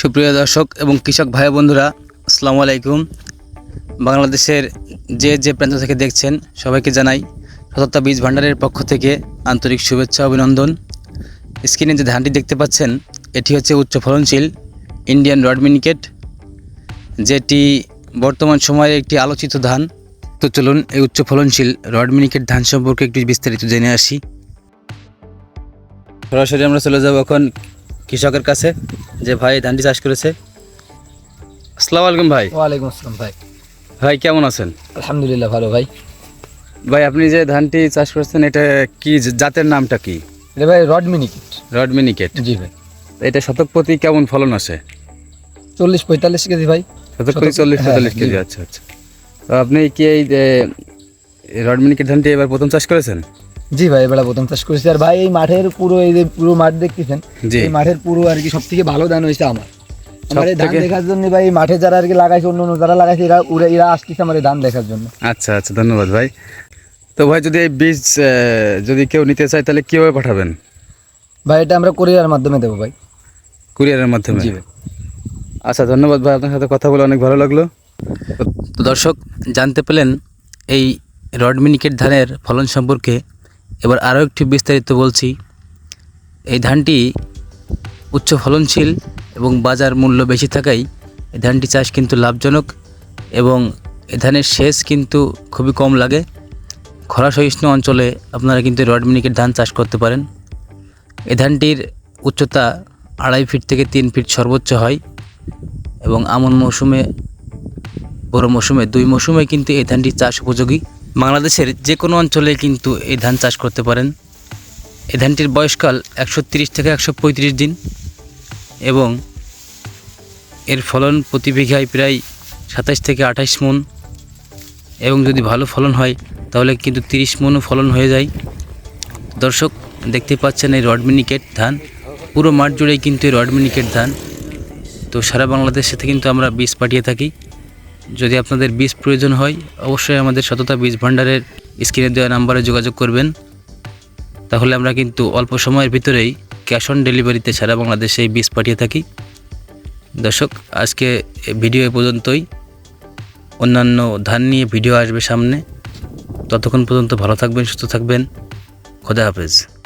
সুপ্রিয় দর্শক এবং কৃষক ভাই বন্ধুরা, আসসালামু আলাইকুম। বাংলাদেশের যে যে প্রান্ত থেকে দেখছেন, সবাইকে জানাই সততা বীজ ভাণ্ডারের পক্ষ থেকে আন্তরিক শুভেচ্ছা, অভিনন্দন। স্ক্রিনে যে ধানটি দেখতে পাচ্ছেন, এটি হচ্ছে উচ্চ ফলনশীল ইন্ডিয়ান রড মিনিকেট যেটি বর্তমান সময়ে একটি আলোচিত ধান। তো চলুন এই উচ্চ ফলনশীল রড মিনিকেট ধান সম্পর্কে একটু বিস্তারিত জেনে আসি। সরাসরি আমরা চলে যাব এখন কৃষকের কাছে যে ভাই ধানটি চাষ করেছে। আসসালামু আলাইকুম ভাই। ওয়ালাইকুম আসসালাম ভাই। ভাই কেমন আছেন? আলহামদুলিল্লাহ ভালো ভাই। ভাই আপনি যে ধানটি চাষ করেছেন এটা কি জাতের নামটা কি? রে ভাই রড মিনিকেট। রড মিনিকেট। জি ভাই। এটা শতক প্রতি কেমন ফলন আসে চল্লিশ পঁয়তাল্লিশ কেজি ভাই। শতক প্রতি চল্লিশ হ্যাঁ, পঁয়তাল্লিশ কেজি আচ্ছা আচ্ছা। তো আপনি কি এই যে, এই রড মিনিকেট ধানটি এবার প্রথম চাষ করেছেন? জি ভাই এবার প্রথম চাষ করেছি। আর ভাই এই মাঠের পুরো এই যে পুরো মাঠ দেখতেছেন এই মাঠের পুরো আর কি সব থেকে ভালো ধান হয়েছে আমার। আমার ধান দেখার জন্য ভাই এই মাঠে যারা আর কি লাগাইছে অন্য অন্য যারা লাগাইছে এরা উড়ে এরা আসতেছে আমার ধান দেখার জন্য। আচ্ছা আচ্ছা ধন্যবাদ ভাই। তো ভাই যদি এই বীজ যদি কেউ নিতে চায় তাহলে কীভাবে পাঠাবেন? ভাই এটা আমরা কোরিয়ার মাধ্যমে দেবো ভাই। কুরিয়ারের মাধ্যমে? জি ভাই। আচ্ছা ধন্যবাদ ভাই আপনার সাথে কথা বলে অনেক ভালো লাগল। তো দর্শক জানতে পেলেন এই রড মিনিকেট ধানের ফলন সম্পর্কে এবার আরও একটু বিস্তারিত বলছি। এই ধানটি উচ্চ ফলনশীল এবং বাজার মূল্য বেশি থাকায় এই ধানটি চাষ কিন্তু লাভজনক এবং এ ধানের সেচ কিন্তু খুবই কম লাগে। খরা সহিষ্ণু অঞ্চলে আপনারা কিন্তু রড মিনিকেট ধান চাষ করতে পারেন। এ ধানটির উচ্চতা আড়াই ফিট থেকে তিন ফিট সর্বোচ্চ হয় এবং আমন মৌসুমে বড় মৌসুমে, দুই মৌসুমে কিন্তু এই ধানটি চাষ উপযোগী। বাংলাদেশের যে কোনো অঞ্চলে কিন্তু এই ধান চাষ করতে পারেন। এই ধানটির বয়সকাল একশো থেকে একশো পঁয়ত্রিশ দিন এবং এর ফলন প্রতি বিঘায় প্রায় সাতাশ থেকে আঠাশ মন এবং যদি ভালো ফলন হয়, তাহলে কিন্তু তিরিশ মনও ফলন হয়ে যায়। দর্শক, দেখতে পাচ্ছেন এই রড মিনিকেট ধান। পুরো মাঠ জুড়েই কিন্তু এই রড মিনিকেট ধান। তো সারা বাংলাদেশ থেকে কিন্তু আমরা বীজ পাঠিয়ে থাকি। যদি আপনাদের বীজ প্রয়োজন হয়, অবশ্যই আমাদের সততা বীজ ভাণ্ডারের স্ক্রিনে দেওয়া নাম্বারে যোগাযোগ করবেন। তাহলে আমরা কিন্তু অল্প সময়ের ভিতরেই ক্যাশ অন ডেলিভারিতে সারা বাংলাদেশে এই বীজ পাঠিয়ে থাকি। দর্শক, আজকে ভিডিও এ পর্যন্তই। অন্যান্য ধান নিয়ে ভিডিও আসবে সামনে। ততক্ষণ পর্যন্ত ভালো থাকবেন, সুস্থ থাকবেন। খোদা হাফেজ।